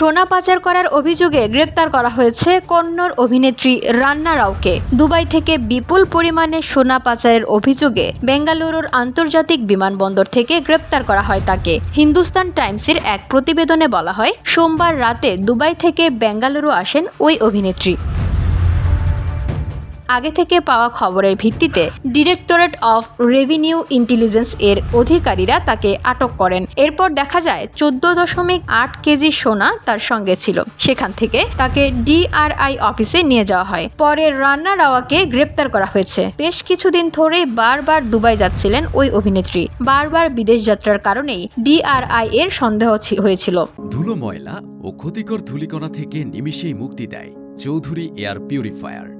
সোনা পাচার করার অভিযোগে গ্রেপ্তার করা হয়েছে কন্নড় অভিনেত্রী রান্না রাওকে। দুবাই থেকে বিপুল পরিমাণে সোনা পাচারের অভিযোগে বেঙ্গালুরুর আন্তর্জাতিক বিমানবন্দর থেকে গ্রেপ্তার করা হয় তাকে। হিন্দুস্তান টাইমসের এক প্রতিবেদনে বলা হয়, সোমবার রাতে দুবাই থেকে বেঙ্গালুরু আসেন ওই অভিনেত্রী। আগে থেকে পাওয়া খবরের ভিত্তিতে ডিরেক্টরেট অফ রেভিনিউ ইন্টেলিজেন্স এর অধিকারীরা তাকে আটক করেন। এরপর দেখা যায়, চোদ্দ দশমিক আট কেজি সোনা তার সঙ্গে ছিল। সেখান থেকে তাকে ডিআরআই অফিসে নিয়ে যাওয়া হয়। পরে রান্না রাওয়াকে গ্রেপ্তার করা হয়েছে। বেশ কিছুদিন ধরেই বারবার দুবাই যাচ্ছিলেন ওই অভিনেত্রী। বারবার বিদেশ যাত্রার কারণেই ডিআরআই এর সন্দেহ হয়েছিল। ধুলো ময়লা ও ক্ষতিকর ধূলিকণা থেকে নিমিষেই মুক্তি দেয় চৌধুরী এয়ার পিউরিফায়ার।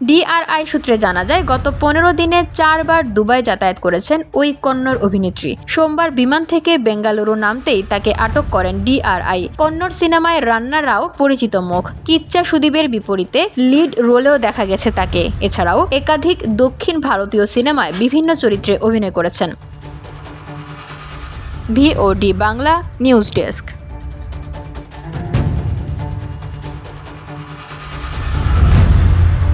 ডিআরআই সূত্রে জানা যায়, গত পনেরো দিনে চারবার দুবাই যাতায়াত করেছেন ওই কন্নড় অভিনেত্রী। সোমবার বিমান থেকে বেঙ্গালুরু নামতেই তাকে আটক করেন ডিআরআই। কন্নড় সিনেমায় রান্না রাও পরিচিত মুখ। কিচ্চা সুদীপের বিপরীতে লিড রোলেও দেখা গেছে তাকে। এছাড়াও একাধিক দক্ষিণ ভারতীয় সিনেমায় বিভিন্ন চরিত্রে অভিনয় করেছেন। VOD Bangla news desk.